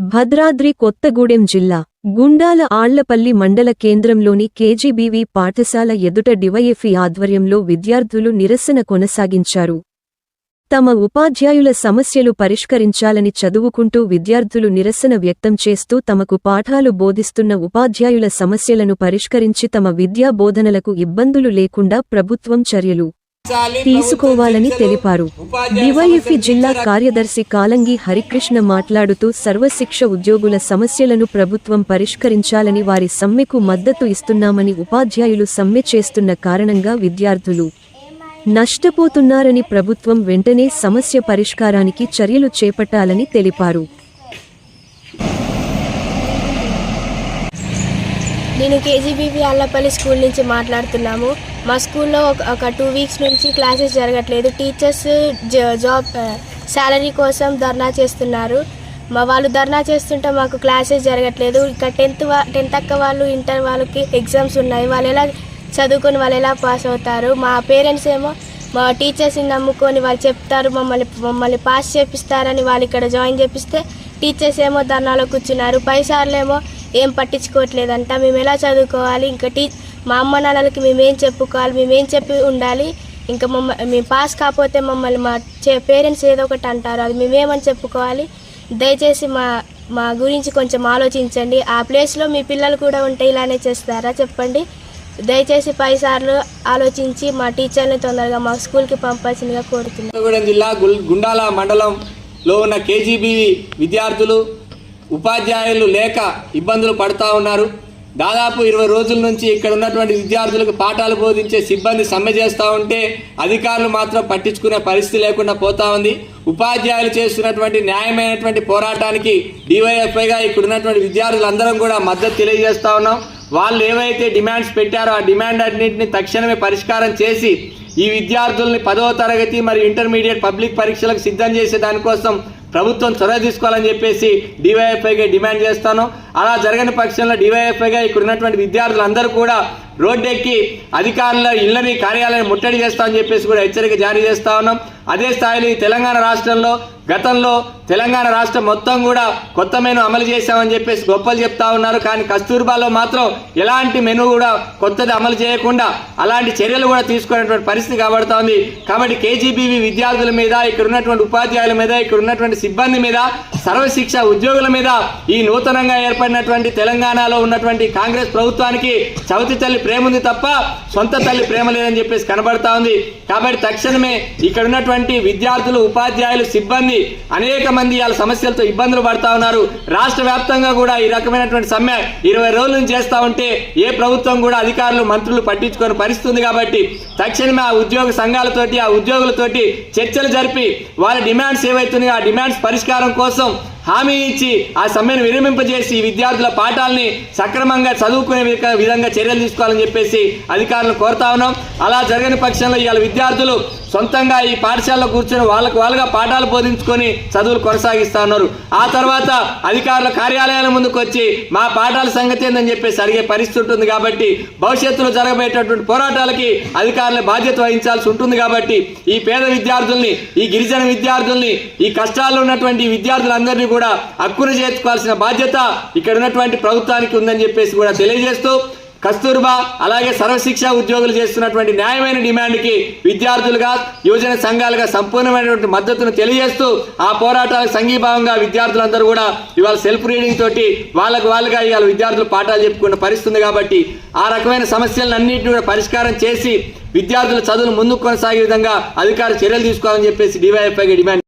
భద్రాద్రి కొత్తగూడెం జిల్లా గుండాల ఆళ్ళపల్లి మండల కేంద్రంలోని కేజీబీవీ పాఠశాల ఎదుట డివైఎఫ్ఈ ఆధ్వర్యంలో విద్యార్థులు నిరసన కొనసాగించారు. తమ ఉపాధ్యాయుల సమస్యలు పరిష్కరించాలని చదువుకుంటూ విద్యార్థులు నిరసన వ్యక్తం చేస్తూ తమకు పాఠాలు బోధిస్తున్న ఉపాధ్యాయుల సమస్యలను పరిష్కరించి తమ విద్యా బోధనలకు ఇబ్బందులు లేకుండా ప్రభుత్వం చర్యలు తీసుకోవాలని తెలిపారు. డివైఎఫ్ఈ జిల్లా కార్యదర్శి కాలంగి హరికృష్ణ మాట్లాడుతూ సర్వశిక్ష ఉద్యోగుల సమస్యలను ప్రభుత్వం పరిష్కరించాలని వారి సమ్మెకు మద్దతు ఇస్తున్నామని ఉపాధ్యాయులు సమ్మె చేస్తున్న కారణంగా విద్యార్థులు నష్టపోతున్నారని ప్రభుత్వం వెంటనే సమస్య పరిష్కారానికి చర్యలు చేపట్టాలని తెలిపారు. నేను కేజీబీబీ అల్లపల్లి స్కూల్ నుంచి మాట్లాడుతున్నాము. మా స్కూల్లో ఒక ఒక టూ వీక్స్ నుంచి క్లాసెస్ జరగట్లేదు. టీచర్స్ జాబ్ శాలరీ కోసం ధర్నా చేస్తున్నారు. మా వాళ్ళు ధర్నా చేస్తుంటే మాకు క్లాసెస్ జరగట్లేదు. ఇక టెన్త్ వా టెన్త్ అక్క వాళ్ళు ఇంటర్ వాళ్ళకి ఎగ్జామ్స్ ఉన్నాయి. వాళ్ళు ఎలా చదువుకొని వాళ్ళు ఎలా పాస్ అవుతారు? మా పేరెంట్స్ ఏమో మా టీచర్స్ని నమ్ముకొని వాళ్ళు చెప్తారు మమ్మల్ని మమ్మల్ని పాస్ చేపిస్తారని వాళ్ళు ఇక్కడ జాయిన్ చేపిస్తే టీచర్స్ ఏమో ధర్నాలో కూర్చున్నారు. పై ఏమో ఏం పట్టించుకోవట్లేదంట. మేము ఎలా చదువుకోవాలి? ఇంకా టీ మా అమ్మ నాన్నలకి మేమేం చెప్పుకోవాలి మేమేం చెప్పి ఉండాలి ఇంకా మమ్మల్ని మేము పాస్ కాకపోతే మమ్మల్ని మా చే పేరెంట్స్ ఏదో ఒకటి అంటారు. అది మేమేమని చెప్పుకోవాలి? దయచేసి మా మా గురించి కొంచెం ఆలోచించండి. ఆ ప్లేస్లో మీ పిల్లలు కూడా ఉంటే ఇలానే చేస్తారా చెప్పండి. దయచేసి పైసార్లు ఆలోచించి మా టీచర్ని తొందరగా మా స్కూల్కి పంపాల్సిందిగా కోరుతున్నాం. జిల్లా గుండాల మండలంలో ఉన్న కేజీబీ విద్యార్థులు ఉపాధ్యాయులు లేక ఇబ్బందులు పడుతూ ఉన్నారు. దాదాపు ఇరవై రోజుల నుంచి ఇక్కడ ఉన్నటువంటి విద్యార్థులకు పాఠాలు బోధించే సిబ్బంది సమ్మె చేస్తూ ఉంటే అధికారులు మాత్రం పట్టించుకునే పరిస్థితి లేకుండా పోతా ఉంది. ఉపాధ్యాయులు చేస్తున్నటువంటి న్యాయమైనటువంటి పోరాటానికి డివైఎఫ్ఐగా ఇక్కడ ఉన్నటువంటి విద్యార్థులందరం కూడా మద్దతు తెలియజేస్తూ ఉన్నాం. వాళ్ళు ఏవైతే డిమాండ్స్ పెట్టారో ఆ డిమాండ్ అన్నింటిని తక్షణమే పరిష్కారం చేసి ఈ విద్యార్థుల్ని పదవ తరగతి మరియు ఇంటర్మీడియట్ పబ్లిక్ పరీక్షలకు సిద్ధం చేసే దానికోసం ప్రభుత్వం చొరవ తీసుకోవాలని చెప్పేసి డివైఎఫ్ఐగా డిమాండ్ చేస్తాను. అలా జరగని పక్షంలో డివైఎఫ్ఐగా ఇక్కడ ఉన్నటువంటి విద్యార్థులందరూ కూడా రోడ్డెక్కి అధికారుల ఇళ్ళని కార్యాలయం ముట్టడి చేస్తామని చెప్పేసి కూడా హెచ్చరిక జారీ చేస్తా ఉన్నాం. అదే స్థాయిలో తెలంగాణ రాష్ట్రంలో గతంలో తెలంగాణ రాష్ట్రం మొత్తం కూడా కొత్త మెను అమలు చేశామని చెప్పేసి గొప్పలు చెప్తా ఉన్నారు. కానీ కస్తూర్బాలో మాత్రం ఎలాంటి మెను కూడా కొత్తది అమలు చేయకుండా అలాంటి చర్యలు కూడా తీసుకునేటువంటి పరిస్థితి కాబడుతా ఉంది. కాబట్టి కేజీబీవి విద్యార్థుల మీద ఇక్కడ ఉన్నటువంటి ఉపాధ్యాయుల మీద ఇక్కడ ఉన్నటువంటి సిబ్బంది మీద సర్వశిక్ష ఉద్యోగుల మీద ఈ నూతనంగా ఏర్పడినటువంటి తెలంగాణలో ఉన్నటువంటి కాంగ్రెస్ ప్రభుత్వానికి చవితి తల్లి ప్రేమ ఉంది తప్ప సొంత తల్లి ప్రేమ లేదని చెప్పేసి కనబడతా ఉంది. కాబట్టి తక్షణమే ఇక్కడ ఉన్నటువంటి విద్యార్థులు ఉపాధ్యాయులు సిబ్బంది అనేక మంది వాళ్ళ సమస్యలతో ఇబ్బందులు పడతా ఉన్నారు. రాష్ట్ర వ్యాప్తంగా కూడా ఈ రకమైనటువంటి సమ్మె ఇరవై రోజుల నుంచి చేస్తా ఉంటే ఏ ప్రభుత్వం కూడా అధికారులు మంత్రులు పట్టించుకొని పరిస్థితుంది కాబట్టి తక్షణమే ఆ ఉద్యోగ సంఘాలతోటి ఆ ఉద్యోగులతోటి చర్చలు జరిపి వాళ్ళ డిమాండ్స్ ఏవైతున్నాయో ఆ డిమాండ్స్ పరిష్కారం కోసం హామీ ఇచ్చి ఆ సమ్మెను విరమింపజేసి ఈ విద్యార్థుల పాఠాలని సక్రమంగా చదువుకునే విధంగా చర్యలు తీసుకోవాలని చెప్పేసి అధికారులను కోరుతా ఉన్నాం. అలా జరగని పక్షంలో ఇవాళ విద్యార్థులు సొంతంగా ఈ పాఠశాలలో కూర్చొని వాళ్ళకు వాళ్ళుగా పాఠాలు బోధించుకొని చదువులు కొనసాగిస్తా ఉన్నారు. ఆ తర్వాత అధికారుల కార్యాలయాల ముందుకు వచ్చి మా పాఠాల సంగతి ఏందని చెప్పేసి అడిగే పరిస్థితి ఉంటుంది కాబట్టి భవిష్యత్తులో జరగబోయేటటువంటి పోరాటాలకి అధికారులు బాధ్యత వహించాల్సి ఉంటుంది కాబట్టి ఈ పేద విద్యార్థుల్ని ఈ గిరిజన విద్యార్థుల్ని ఈ కష్టాల్లో ఉన్నటువంటి విద్యార్థులందరినీ కూడా హక్కును చేర్చుకోవాల్సిన బాధ్యత ఇక్కడ ఉన్నటువంటి ప్రభుత్వానికి ఉందని చెప్పేసి కూడా తెలియజేస్తూ కస్తూర్బా అలాగే సర్వశిక్ష ఉద్యోగులు చేస్తున్నటువంటి న్యాయమైన డిమాండ్కి విద్యార్థులుగా యువజన సంఘాలుగా సంపూర్ణమైనటువంటి మద్దతును తెలియజేస్తూ ఆ పోరాటాలకు సంఘీభావంగా విద్యార్థులందరూ కూడా ఇవాళ సెల్ఫ్ రీడింగ్ తోటి వాళ్ళకు వాళ్ళుగా ఇవాళ విద్యార్థులు పాఠాలు చెప్పుకున్న పరిస్థితుంది కాబట్టి ఆ రకమైన సమస్యలన్నింటినీ కూడా పరిష్కారం చేసి విద్యార్థుల చదువులు ముందుకు కొనసాగే విధంగా అధికారులు చర్యలు తీసుకోవాలని చెప్పేసి డివైఎఫ్ఐకి డిమాండ్